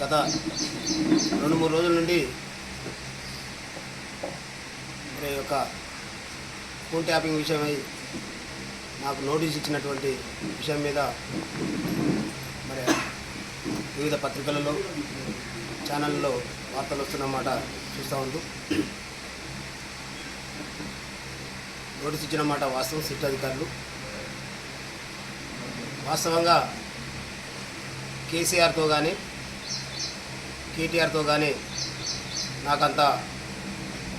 గత రెండు మూడు రోజుల నుండి మరి యొక్క ఫోన్ ట్యాపింగ్ విషయమై నాకు నోటీస్ ఇచ్చినటువంటి విషయం మీద మరి వివిధ పత్రికలలో ఛానళ్ళలో వార్తలు వస్తున్నమాట చూస్తూ ఉంటూ నోటీస్ ఇచ్చిన మాట వాస్తవం సిట్ అధికారులు. వాస్తవంగా కేసీఆర్తో కానీ కేటీఆర్తో కానీ నాకంత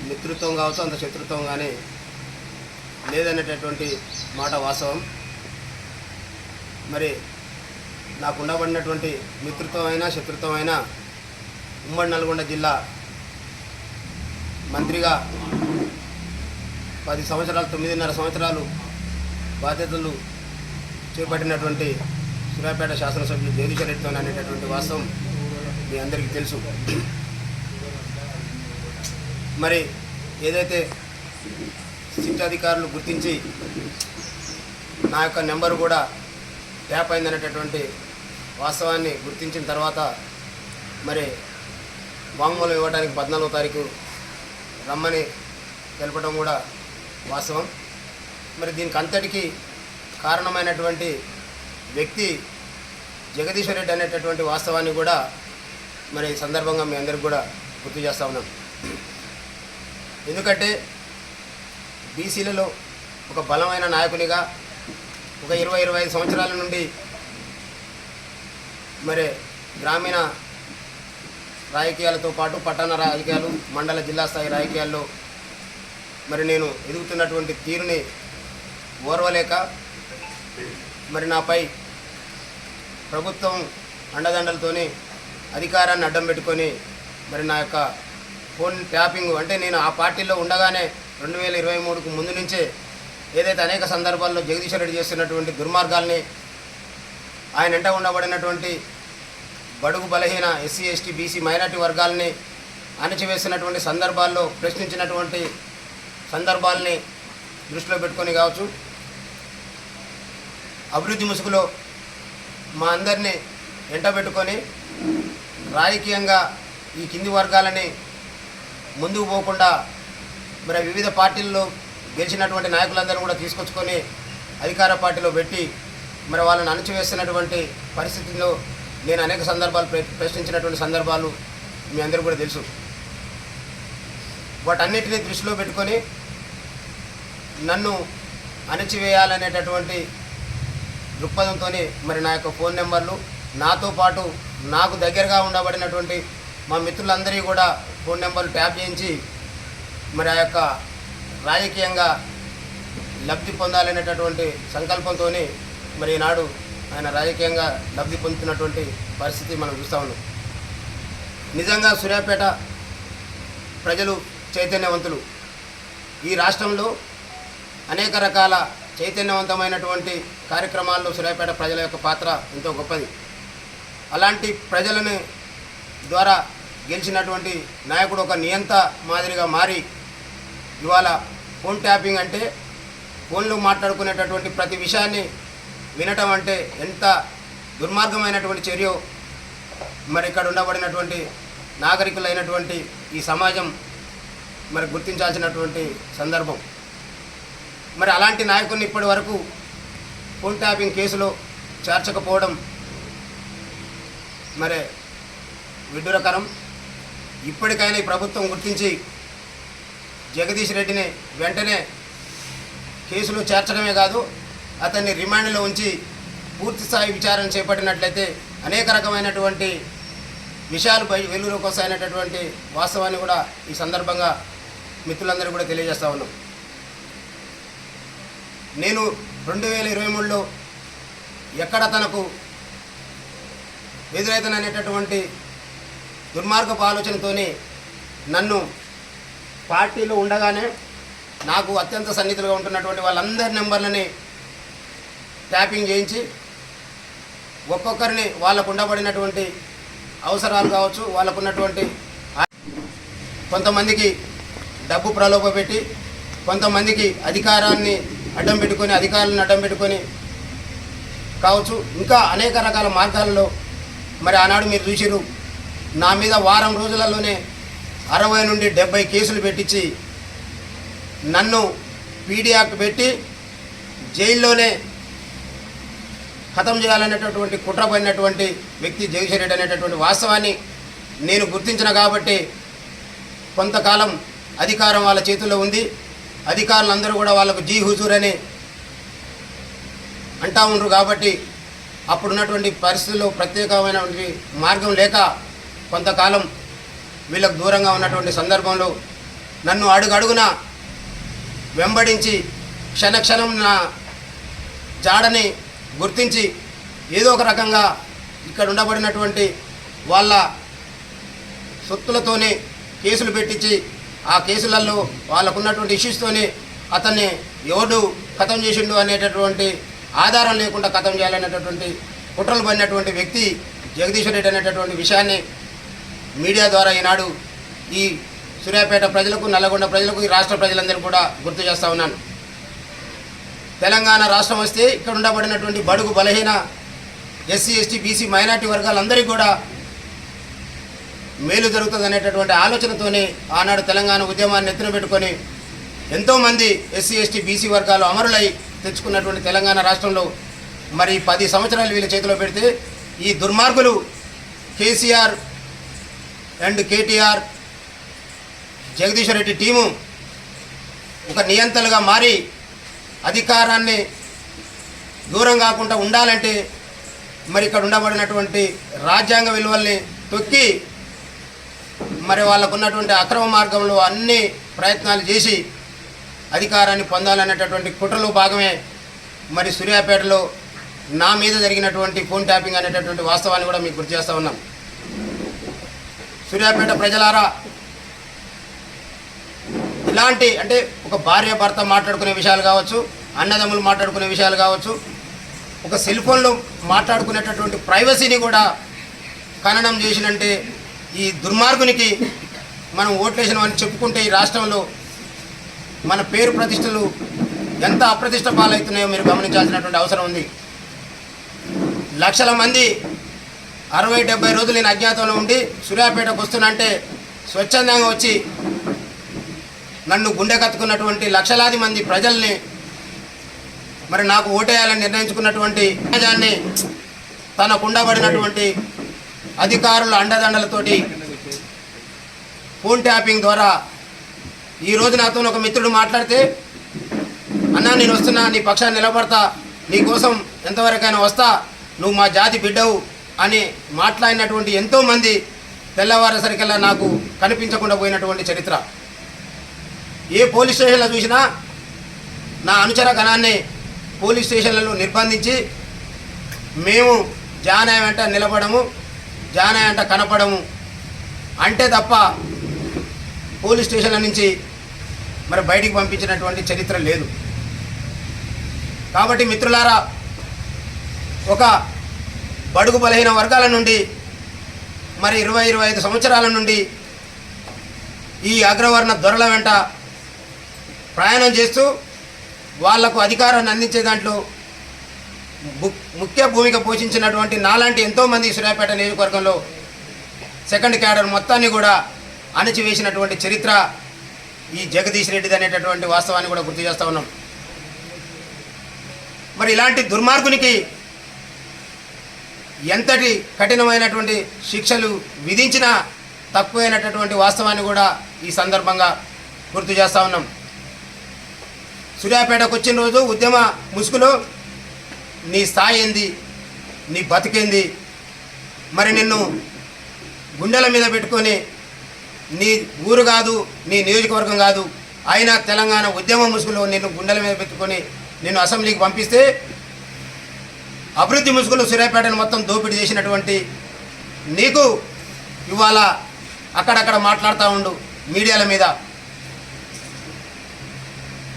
మిత్రుత్వం కావచ్చు అంత శత్రుత్వం కానీ లేదనేటటువంటి మాట వాస్తవం. మరి నాకు ఉండబడినటువంటి మిత్రుత్వం అయినా శత్రుత్వం అయినా ఉమ్మడి నల్గొండ జిల్లా మంత్రిగా పది సంవత్సరాలు తొమ్మిదిన్నర సంవత్సరాలు బాధ్యతలు చేపట్టినటువంటి సూర్యాపేట శాసనసభ్యులు జగదీశ్వరెడ్డితో అనేటటువంటి వాస్తవం మీ అందరికీ తెలుసు. మరి ఏదైతే సిట్ అధికారులు గుర్తించి నా యొక్క నెంబరు కూడా ట్యాప్ అయిందనేటటువంటి వాస్తవాన్ని గుర్తించిన తర్వాత మరి వాంగ్మూలం ఇవ్వడానికి పద్నాలుగో తారీఖు రమ్మని తెలపడం కూడా వాస్తవం. మరి దీనికి అంతటికీ కారణమైనటువంటి వ్యక్తి జగదీశ్వర్ రెడ్డి అనేటటువంటి వాస్తవాన్ని కూడా మరి సందర్భంగా మీ అందరికి కూడా గుర్తు చేస్తూ ఉన్నాం. ఎందుకంటే బీసీలలో ఒక బలమైన నాయకునిగా ఒక ఇరవై ఇరవై ఐదు సంవత్సరాల నుండి మరి గ్రామీణ రాజకీయాలతో పాటు పట్టణ రాజకీయాలు మండల జిల్లా స్థాయి రాజకీయాల్లో మరి నేను ఎదుగుతున్నటువంటి తీరుని ఓర్వలేక మరి నాపై ప్రభుత్వం అండదండలతోని అధికారాన్ని అడ్డం పెట్టుకొని మరి నా యొక్క ఫోన్ ట్యాపింగ్ అంటే నేను ఆ పార్టీలో ఉండగానే రెండు వేల ఇరవై మూడుకు ముందు నుంచే ఏదైతే అనేక సందర్భాల్లో జగదీశ్వర్ రెడ్డి చేస్తున్నటువంటి దుర్మార్గాల్ని ఆయన ఎంట ఉండబడినటువంటి బడుగు బలహీన ఎస్సీ ఎస్టీ బీసీ మైనార్టీ వర్గాల్ని అణచివేసినటువంటి సందర్భాల్లో ప్రశ్నించినటువంటి సందర్భాల్ని దృష్టిలో పెట్టుకొని కావచ్చు. అభివృద్ధి ముసుగులో మా అందరినీ ఎంటబెట్టుకొని రాజకీయంగా ఈ కింది వర్గాలని ముందుకు పోకుండా మరి వివిధ పార్టీల్లో గెలిచినటువంటి నాయకులందరూ కూడా తీసుకొచ్చుకొని అధికార పార్టీలో పెట్టి మరి వాళ్ళని అణచివేస్తున్నటువంటి పరిస్థితుల్లో నేను అనేక సందర్భాలు ప్ర- ప్రశ్నించినటువంటి సందర్భాలు మీ అందరూ కూడా తెలుసు. వాటన్నిటినీ దృష్టిలో పెట్టుకొని నన్ను అణచివేయాలనేటటువంటి దృక్పథంతో మరి నా యొక్క ఫోన్ నెంబర్లు నాతో పాటు నాకు దగ్గరగా ఉండబడినటువంటి మా మిత్రులందరికీ కూడా ఫోన్ నెంబర్లు ట్యాప్ చేయించి మరి ఆ యొక్క రాజకీయంగా లబ్ధి పొందాలనేటటువంటి సంకల్పంతో మరి ఈనాడు ఆయన రాజకీయంగా లబ్ధి పొందుతున్నటువంటి పరిస్థితి మనం చూస్తూ ఉన్నాం. నిజంగా సూర్యాపేట ప్రజలు చైతన్యవంతులు. ఈ రాష్ట్రంలో అనేక రకాల చైతన్యవంతమైనటువంటి కార్యక్రమాల్లో సూర్యాపేట ప్రజల యొక్క పాత్ర ఎంతో గొప్పది. అలాంటి ప్రజలని ద్వారా గెలిచినటువంటి నాయకుడు ఒక నియంత మాదిరిగా మారి ఇవాళ ఫోన్ ట్యాపింగ్ అంటే ఫోన్లో మాట్లాడుకునేటటువంటి ప్రతి విషయాన్ని వినటం అంటే ఎంత దుర్మార్గమైనటువంటి చర్య మరి ఇక్కడ ఉండబడినటువంటి నాగరికులైనటువంటి ఈ సమాజం మరి గుర్తించాల్సినటువంటి సందర్భం. మరి అలాంటి నాయకుడిని ఇప్పటి వరకు ఫోన్ ట్యాపింగ్ కేసులో చేర్చకపోవడం మరి విడ్డూరకరం. ఇప్పటికైనా ఈ ప్రభుత్వం గుర్తించి జగదీష్ రెడ్డిని వెంటనే కేసులో చేర్చడమే కాదు అతన్ని రిమాండ్లో ఉంచి పూర్తి స్థాయి విచారణ చేపట్టినట్లయితే అనేక రకమైనటువంటి విషయాలు బయ వెలుగులోకి వస్తాయనేటటువంటి వాస్తవాన్ని కూడా ఈ సందర్భంగా మిత్రులందరూ కూడా తెలియజేస్తా ఉన్నాం. నేను రెండు వేల ఇరవై మూడులో ఎక్కడ తనకు ఎదురైతననేటటువంటి దుర్మార్గపు ఆలోచనతోనే నన్ను పార్టీలో ఉండగానే నాకు అత్యంత సన్నిహితులుగా ఉంటున్నటువంటి వాళ్ళందరి నెంబర్లని ట్యాపింగ్ చేయించి ఒక్కొక్కరిని వాళ్ళకు ఉండబడినటువంటి అవసరాలు కావచ్చు వాళ్ళకున్నటువంటి కొంతమందికి డబ్బు ప్రలోభ పెట్టి కొంతమందికి అధికారాన్ని అడ్డం పెట్టుకొని అధికారులను అడ్డం పెట్టుకొని కావచ్చు ఇంకా అనేక రకాల మార్గాలలో మరి ఆనాడు మీరు చూసిరు నా మీద వారం రోజులలోనే అరవై నుండి డెబ్బై కేసులు పెట్టించి నన్ను పీడీ యాక్ట్ పెట్టి జైల్లోనే ఖతం చేయాలనేటటువంటి కుట్ర పడినటువంటి వ్యక్తి జగదీశ్వర్ అనేటటువంటి వాస్తవాన్ని నేను గుర్తించిన కాబట్టి కొంతకాలం అధికారం వాళ్ళ చేతుల్లో ఉంది. అధికారులందరూ కూడా వాళ్ళకు జీ హుజూర్ అని అంటా ఉండరు కాబట్టి అప్పుడున్నటువంటి పరిస్థితుల్లో ప్రత్యేకమైనటువంటి మార్గం లేక కొంతకాలం వీళ్ళకు దూరంగా ఉన్నటువంటి సందర్భంలో నన్ను అడుగడుగున వెంబడించి క్షణక్షణం నా జాడని గుర్తించి ఏదో ఒక రకంగా ఇక్కడ ఉండబడినటువంటి వాళ్ళ సొత్తులతోనే కేసులు పెట్టించి ఆ కేసులలో వాళ్ళకున్నటువంటి ఇష్యూస్తోనే అతన్ని ఎవడు ఖతం చేసిండు అనేటటువంటి ఆధారం లేకుండా ఖతం చేయాలనేటటువంటి కుట్రలు పడినటువంటి వ్యక్తి జగదీశ్వర్ రెడ్డి అనేటటువంటి విషయాన్ని మీడియా ద్వారా ఈనాడు ఈ సూర్యాపేట ప్రజలకు నల్లగొండ ప్రజలకు ఈ రాష్ట్ర ప్రజలందరికీ కూడా గుర్తు చేస్తూ ఉన్నాను. తెలంగాణ రాష్ట్రం వస్తే ఇక్కడ ఉండబడినటువంటి బడుగు బలహీన ఎస్సీ ఎస్టీ బీసీ మైనార్టీ వర్గాలందరికీ కూడా మేలు జరుగుతుంది అనేటటువంటి ఆలోచనతోనే ఆనాడు తెలంగాణ ఉద్యమాన్ని ఎత్తున పెట్టుకొని ఎంతోమంది ఎస్సీ ఎస్టీ బీసీ వర్గాలు అమరులై తెచ్చుకున్నటువంటి తెలంగాణ రాష్ట్రంలో మరి పది సంవత్సరాలు వీళ్ళ చేతిలో పెడితే ఈ దుర్మార్గులు కేసీఆర్ అండ్ కేటీఆర్ జగదీశ్వర్ రెడ్డి టీము ఒక నియంతలుగా మారి అధికారాన్ని దూరం కాకుండా ఉండాలంటే మరి ఇక్కడ ఉండబడినటువంటి రాజ్యాంగ విలువల్ని తొక్కి మరి వాళ్ళకు ఉన్నటువంటి అక్రమ మార్గంలో అన్ని ప్రయత్నాలు చేసి అధికారాన్ని పొందాలనేటటువంటి కుట్రలో భాగమే మరి సూర్యాపేటలో నా మీద జరిగినటువంటి ఫోన్ ట్యాపింగ్ అనేటటువంటి వాస్తవాన్ని కూడా మీకు గుర్తు చేస్తూ ఉన్నాం. సూర్యాపేట ప్రజలారా ఇలాంటి అంటే ఒక భార్య భర్త మాట్లాడుకునే విషయాలు కావచ్చు అన్నదమ్ములు మాట్లాడుకునే విషయాలు కావచ్చు ఒక సెల్ ఫోన్లో మాట్లాడుకునేటటువంటి ప్రైవసీని కూడా ఖననం చేసినంటే ఈ దుర్మార్గునికి మనం ఓట్లేసినామని చెప్పుకుంటే ఈ రాష్ట్రంలో మన పేరు ప్రతిష్టలు ఎంత అప్రతిష్ట పాలవుతున్నాయో మీరు గమనించాల్సినటువంటి అవసరం ఉంది. లక్షల మంది అరవై డెబ్బై రోజులు నేను అజ్ఞాతంలో ఉండి సూర్యాపేటకు వస్తున్నంటే స్వచ్ఛందంగా వచ్చి నన్ను గుండె కత్తుకున్నటువంటి లక్షలాది మంది ప్రజల్ని మరి నాకు ఓటేయాలని నిర్ణయించుకున్నటువంటి సమాజాన్ని తన కుండబడినటువంటి అధికారుల అండదండలతోటి ఫోన్ ట్యాపింగ్ ద్వారా ఈరోజు నాతో ఒక మిత్రుడు మాట్లాడితే అన్నా నేను వస్తున్నా నీ పక్షాన్ని నిలబడతా నీకోసం ఎంతవరకైనా వస్తా నువ్వు మా జాతి బిడ్డవు అని మాట్లాడినటువంటి ఎంతోమంది తెల్లవారేసరికల్లా నాకు కనిపించకుండా పోయినటువంటి చరిత్ర. ఏ పోలీస్ స్టేషన్లో చూసినా నా అనుచర గణాన్ని పోలీస్ స్టేషన్లలో నిర్బంధించి మేము జానాయ వెంట నిలబడము జానా వెంట కనపడము. అంటే తప్ప పోలీస్ స్టేషన్ల నుంచి మరి బయటికి పంపించినటువంటి చరిత్ర లేదు. కాబట్టి మిత్రులారా ఒక బడుగు బలహీన వర్గాల నుండి మరి ఇరవై ఇరవై ఐదు సంవత్సరాల నుండి ఈ అగ్రవర్ణ దొరల వెంట ప్రయాణం చేస్తూ వాళ్ళకు అధికారాన్ని అందించే దాంట్లో ముఖ్య భూమిక పోషించినటువంటి నాలాంటి ఎంతోమంది సూర్యాపేట నియోజకవర్గంలో సెకండ్ క్యాడర్ మొత్తాన్ని కూడా అణచివేసినటువంటి చరిత్ర ఈ జగదీష్ రెడ్డిది అనేటటువంటి వాస్తవాన్ని కూడా గుర్తు చేస్తూ ఉన్నాం. మరి ఇలాంటి దుర్మార్గునికి ఎంతటి కఠినమైనటువంటి శిక్షలు విధించినా తక్కువైనటువంటి వాస్తవాన్ని కూడా ఈ సందర్భంగా గుర్తు చేస్తూ ఉన్నాం. సూర్యాపేటకు వచ్చిన రోజు ఉద్యమ ముసుగులో నీ స్థాయి ఏంది? నీ బతికేంది? మరి నిన్ను గుండెల మీద పెట్టుకొని నీ ఊరు కాదు నీ నియోజకవర్గం కాదు అయినా తెలంగాణ ఉద్యమ ముసుగులో నిన్ను గుండెల మీద పెట్టుకొని నిన్ను అసెంబ్లీకి పంపిస్తే అభివృద్ధి ముసుగులు సూర్యాపేటను మొత్తం దోపిడీ చేసినటువంటి నీకు ఇవాళ అక్కడక్కడ మాట్లాడుతూ ఉండు మీడియాల మీద.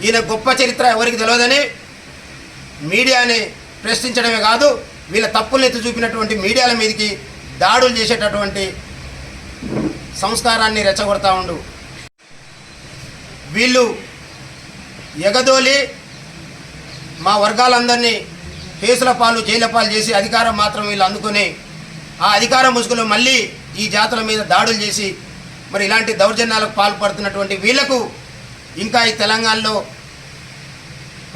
ఈయన గొప్ప చరిత్ర ఎవరికి తెలియదని మీడియాని ప్రశ్నించడమే కాదు వీళ్ళ తప్పులు ఎత్తి చూపినటువంటి మీడియాల మీదకి దాడులు చేసేటటువంటి సంస్కారాన్ని రెచ్చగొడతా ఉండు. వీళ్ళు ఎగదోలి మా వర్గాలందరినీ కేసుల పాలు జైల పాలు చేసి అధికారం మాత్రం వీళ్ళు అందుకొని ఆ అధికార ముసుగులో మళ్ళీ ఈ జాతుల మీద దాడులు చేసి మరి ఇలాంటి దౌర్జన్యాలకు పాల్పడుతున్నటువంటి వీళ్ళకు ఇంకా ఈ తెలంగాణలో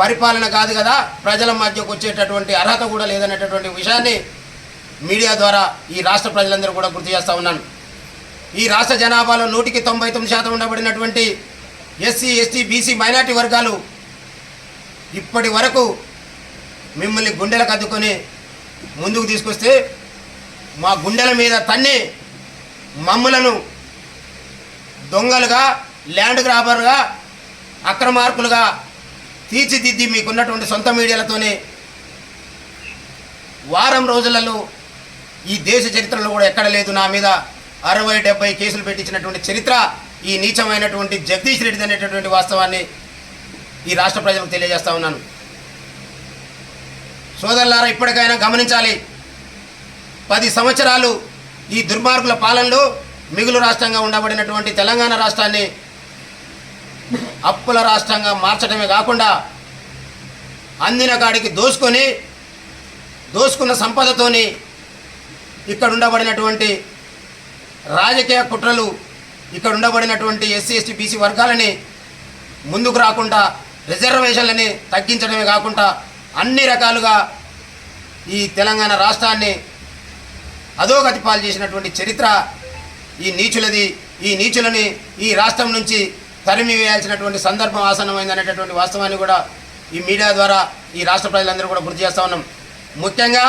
పరిపాలన కాదు కదా. ప్రజల మధ్యకు వచ్చేటటువంటి అర్హత కూడా లేదనేటటువంటి విషయాన్ని మీడియా ద్వారా ఈ రాష్ట్ర ప్రజలందరూ కూడా గుర్తు చేస్తూ ఉన్నాను. ఈ రాష్ట్ర జనాభాలో నూటికి తొంభై తొమ్మిది శాతం ఉండబడినటువంటి ఎస్సీ ఎస్టీ బీసీ మైనార్టీ వర్గాలు ఇప్పటి వరకు మిమ్మల్ని గుండెలకు అద్దుకొని ముందుకు తీసుకొస్తే మా గుండెల మీద తన్ని మమ్ములను దొంగలుగా ల్యాండ్ గ్రాబర్గా అక్రమార్కులుగా తీర్చిదిద్ది మీకున్నటువంటి సొంత మీడియాలతోనే వారం రోజులలో ఈ దేశ చరిత్రలో కూడా ఎక్కడ లేదు నా మీద అరవై డెబ్బై కేసులు పెట్టించినటువంటి చరిత్ర ఈ నీచమైనటువంటి జగదీష్ రెడ్డి అనేటటువంటి వాస్తవాన్ని ఈ రాష్ట్ర ప్రజలకు తెలియజేస్తా ఉన్నాను. సోదరులారా ఇప్పటికైనా గమనించాలి. పది సంవత్సరాలు ఈ దుర్మార్గుల పాలనలో మిగులు రాష్ట్రంగా ఉండబడినటువంటి తెలంగాణ రాష్ట్రాన్ని అప్పుల రాష్ట్రంగా మార్చడమే కాకుండా అందిన కాడికి దోసుకొని దోసుకున్న సంపదతోని ఇక్కడ ఉండబడినటువంటి రాజకీయ కుట్రలు ఇక్కడ ఉండబడినటువంటి ఎస్సీ ఎస్టీ బీసీ వర్గాలని ముందుకు రాకుండా రిజర్వేషన్లని తగ్గించడమే కాకుండా అన్ని రకాలుగా ఈ తెలంగాణ రాష్ట్రాన్ని అధోగతి పాలు చేసినటువంటి చరిత్ర ఈ నీచులది ఈ నీచులని ఈ రాష్ట్రం నుంచి తరిమి వేయాల్సినటువంటి సందర్భం ఆసన్నమైంది అనేటటువంటి వాస్తవాన్ని కూడా ఈ మీడియా ద్వారా ఈ రాష్ట్ర ప్రజలందరూ కూడా గుర్తు చేస్తూ ఉన్నాం. ముఖ్యంగా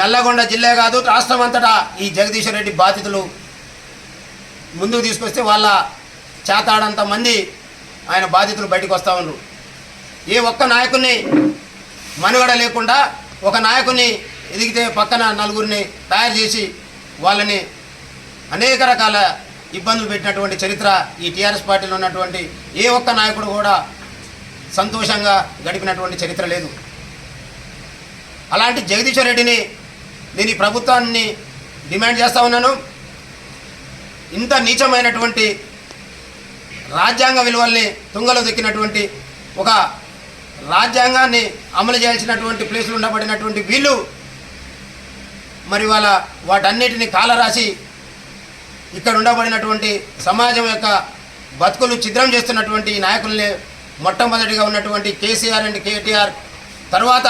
నల్లగొండ జిల్లా కాదు రాష్ట్రం అంతటా ఈ జగదీశ్వర్ రెడ్డి బాధితులు ముందుకు తీసుకొస్తే వాళ్ళ చేతాడంత మంది ఆయన బాధితులు బయటకు వస్తూ ఉన్నారు. ఏ ఒక్క నాయకుడిని మనుగడ లేకుండా ఒక నాయకుని ఎదిగితే పక్కన నలుగురిని తయారు చేసి వాళ్ళని అనేక రకాల ఇబ్బందులు పెట్టినటువంటి చరిత్ర ఈ టీఆర్ఎస్ పార్టీలో ఉన్నటువంటి ఏ ఒక్క నాయకుడు కూడా సంతోషంగా గడిపినటువంటి చరిత్ర లేదు. అలాంటి జగదీశ్వర్ రెడ్డిని నేను ఈ ప్రభుత్వాన్ని డిమాండ్ చేస్తూ ఉన్నాను. ఇంత నీచమైనటువంటి రాజ్యాంగ విలువల్ని తుంగలో దొక్కినటువంటి ఒక రాజ్యాంగాన్ని అమలు చేయాల్సినటువంటి ప్లేసులు ఉండబడినటువంటి వీళ్ళు మరి వాళ్ళ వాటన్నిటిని కాలరాసి ఇక్కడ ఉండబడినటువంటి సమాజం యొక్క బతుకులు ఛిద్రం చేస్తున్నటువంటి నాయకుల్ని మొట్టమొదటిగా ఉన్నటువంటి కేసీఆర్ అండ్ కేటీఆర్ తర్వాత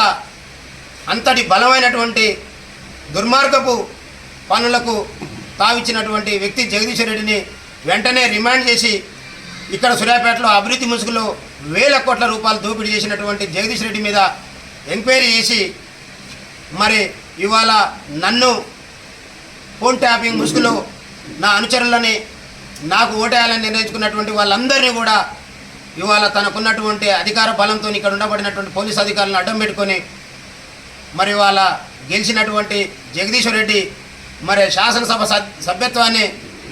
అంతటి బలమైనటువంటి దుర్మార్గపు పనులకు తావిచ్చినటువంటి వ్యక్తి జగదీశ్వర్ రెడ్డిని వెంటనే రిమాండ్ చేసి ఇక్కడ సూర్యాపేటలో అభివృద్ధి ముసుగులో వేల కోట్ల రూపాయలు దోపిడీ చేసినటువంటి జగదీష్ రెడ్డి మీద ఎంక్వైరీ చేసి మరి ఇవాళ నన్ను ఫోన్ ట్యాపింగ్ ముసుగులో నా అనుచరులని నాకు ఓటేయాలని నిర్ణయించుకున్నటువంటి వాళ్ళందరినీ కూడా ఇవాళ తనకున్నటువంటి అధికార బలంతో ఇక్కడ ఉండబడినటువంటి పోలీస్ అధికారులను అడ్డం పెట్టుకొని మరి వాళ్ళ గెలిచినటువంటి జగదీశ్వర్ రెడ్డి మరి శాసనసభ సభ్యత్వాన్ని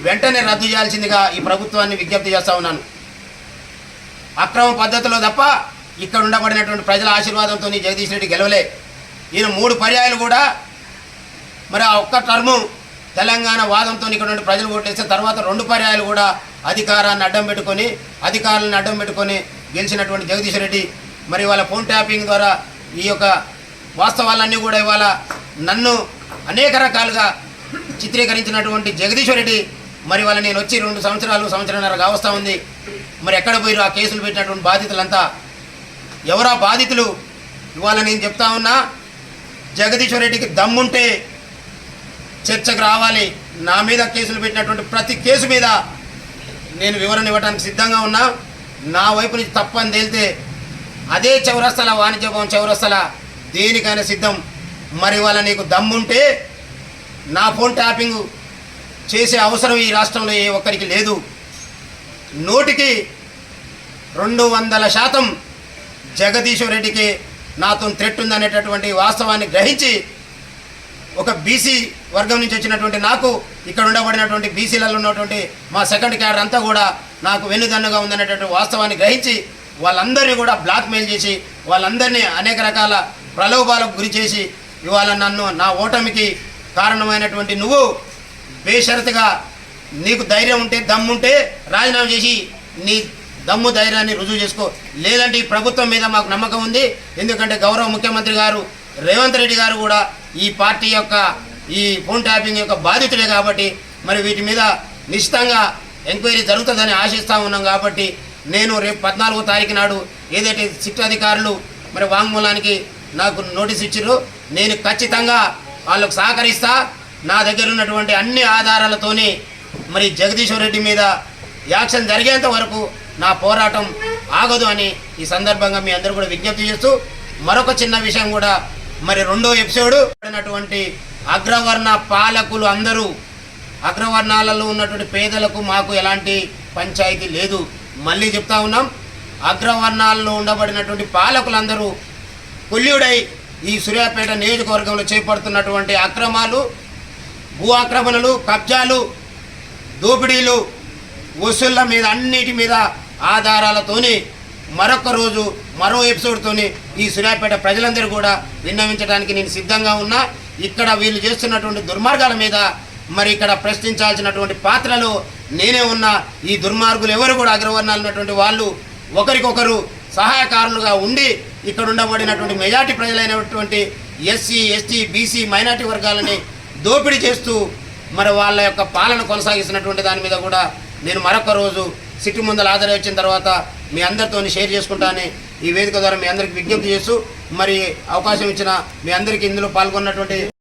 వెంటనే రద్దు చేయాల్సిందిగా ఈ ప్రభుత్వాన్ని విజ్ఞప్తి చేస్తా ఉన్నాను. అక్రమ పద్ధతిలో తప్ప ఇక్కడ ఉండబడినటువంటి ప్రజల ఆశీర్వాదంతో జగదీష్ రెడ్డి గెలవలే. ఈయన మూడు పర్యాయాలు కూడా మరి ఆ ఒక్క టర్ము తెలంగాణ వాదంతో ఇక్కడ నుండి ప్రజలు ఓటేస్తే తర్వాత రెండు పర్యాయాలు కూడా అధికారాన్ని అడ్డం పెట్టుకొని అధికారులను అడ్డం పెట్టుకొని గెలిచినటువంటి జగదీష్ రెడ్డి మరి వాళ్ళ ఫోన్ ట్యాపింగ్ ద్వారా ఈ యొక్క వాస్తవాలన్నీ కూడా ఇవాళ నన్ను అనేక రకాలుగా చిత్రీకరించినటువంటి జగదీశ్వర్ రెడ్డి మరి వాళ్ళ నేను వచ్చి రెండు సంవత్సరాలు సంవత్సరంన్నర కావస్తా ఉంది. మరి ఎక్కడ పోయి ఆ కేసులు పెట్టినటువంటి బాధితులంతా ఎవరా బాధితులు? ఇవాళ నేను చెప్తా ఉన్నా జగదీశ్వర్ రెడ్డికి దమ్ముంటే చర్చకు రావాలి. నా మీద కేసులు పెట్టినటువంటి ప్రతి కేసు మీద నేను వివరణ ఇవ్వడానికి సిద్ధంగా ఉన్నా. నా వైపు నుంచి తప్పని తేలితే అదే చౌరస్తల వాణిజ్య భవన్ చౌరస్తల దేనికైనా సిద్ధం. మరి వాళ్ళ నీకు దమ్ముంటే నా ఫోన్ ట్యాపింగ్ చేసే అవసరం ఈ రాష్ట్రంలో ఏ ఒక్కరికి లేదు. నూటికి రెండు వందల శాతం జగదీశ్వర్ రెడ్డికి నాతో థ్రెట్ ఉందనేటటువంటి వాస్తవాన్ని గ్రహించి ఒక బీసీ వర్గం నుంచి వచ్చినటువంటి నాకు ఇక్కడ ఉండబడినటువంటి బీసీలలో ఉన్నటువంటి మా సెకండ్ క్యాడర్ అంతా కూడా నాకు వెన్నుదన్నుగా ఉందనేటువంటి వాస్తవాన్ని గ్రహించి వాళ్ళందరినీ కూడా బ్లాక్మెయిల్ చేసి వాళ్ళందరినీ అనేక రకాల ప్రలోభాలకు గురి చేసి ఇవాళ నన్ను నా ఓటమికి కారణమైనటువంటి నువ్వు బేషరతుగా నీకు ధైర్యం ఉంటే దమ్ముంటే రాజీనామా చేసి నీ దమ్ము ధైర్యాన్ని రుజువు చేసుకో. లేదంటే ఈ ప్రభుత్వం మీద మాకు నమ్మకం ఉంది. ఎందుకంటే గౌరవ ముఖ్యమంత్రి గారు రేవంత్ రెడ్డి గారు కూడా ఈ పార్టీ యొక్క ఈ ఫోన్ ట్యాపింగ్ యొక్క బాధితుడే కాబట్టి మరి వీటి మీద నిశ్చితంగా ఎంక్వైరీ జరుగుతుందని ఆశిస్తూ ఉన్నాం కాబట్టి నేను రేపు పద్నాలుగో తారీఖు నాడు ఏదైతే సిట్ అధికారులు మరి వాంగ్మూలానికి నాకు నోటీస్ ఇచ్చారు నేను ఖచ్చితంగా వాళ్ళకు సహకరిస్తా. నా దగ్గర ఉన్నటువంటి అన్ని ఆధారాలతోని మరి జగదీశ్వర్ రెడ్డి మీద యాక్షన్ జరిగేంత వరకు నా పోరాటం ఆగదు అని ఈ సందర్భంగా మీ అందరూ కూడా విజ్ఞప్తి చేస్తూ మరొక చిన్న విషయం కూడా మరి రెండో ఎపిసోడ్ పడినటువంటి అగ్రవర్ణ పాలకులు అందరూ అగ్రవర్ణాలలో ఉన్నటువంటి పేదలకు మాకు ఎలాంటి పంచాయతీ లేదు. మళ్ళీ చెప్తా ఉన్నాం అగ్రవర్ణాలలో ఉండబడినటువంటి పాలకులందరూ కొల్యుడై ఈ సూర్యాపేట నియోజకవర్గంలో చేపడుతున్నటువంటి అక్రమాలు భూ ఆక్రమణలు కబ్జాలు దోపిడీలు వసూళ్ళ మీద అన్నిటి మీద ఆధారాలతోని మరొక రోజు మరో ఎపిసోడ్తోని ఈ సూర్యాపేట ప్రజలందరూ కూడా విన్నవించడానికి నేను సిద్ధంగా ఉన్నా. ఇక్కడ వీళ్ళు చేస్తున్నటువంటి దుర్మార్గాల మీద మరి ఇక్కడ ప్రశ్నించాల్సినటువంటి పాత్రలో నేనే ఉన్న. ఈ దుర్మార్గులు ఎవరు కూడా అగ్రవర్ణాలు ఉన్నటువంటి వాళ్ళు ఒకరికొకరు సహాయకారులుగా ఉండి ఇక్కడ ఉండబడినటువంటి మెజార్టీ ప్రజలైనటువంటి ఎస్సీ ఎస్టీ బీసీ మైనార్టీ వర్గాలని దోపిడీ చేస్తూ మరి వాళ్ళ యొక్క పాలన కొనసాగిస్తున్నటువంటి దాని మీద కూడా నేను మరొక రోజు సిటీ ముందర హాజరై వచ్చిన తర్వాత మీ అందరితో షేర్ చేసుకుంటానని ఈ వేదిక ద్వారా మీ అందరికి విజ్ఞప్తి చేస్తూ మరి అవకాశం ఇచ్చిన మీ అందరికీ ఇందులో పాల్గొన్నటువంటి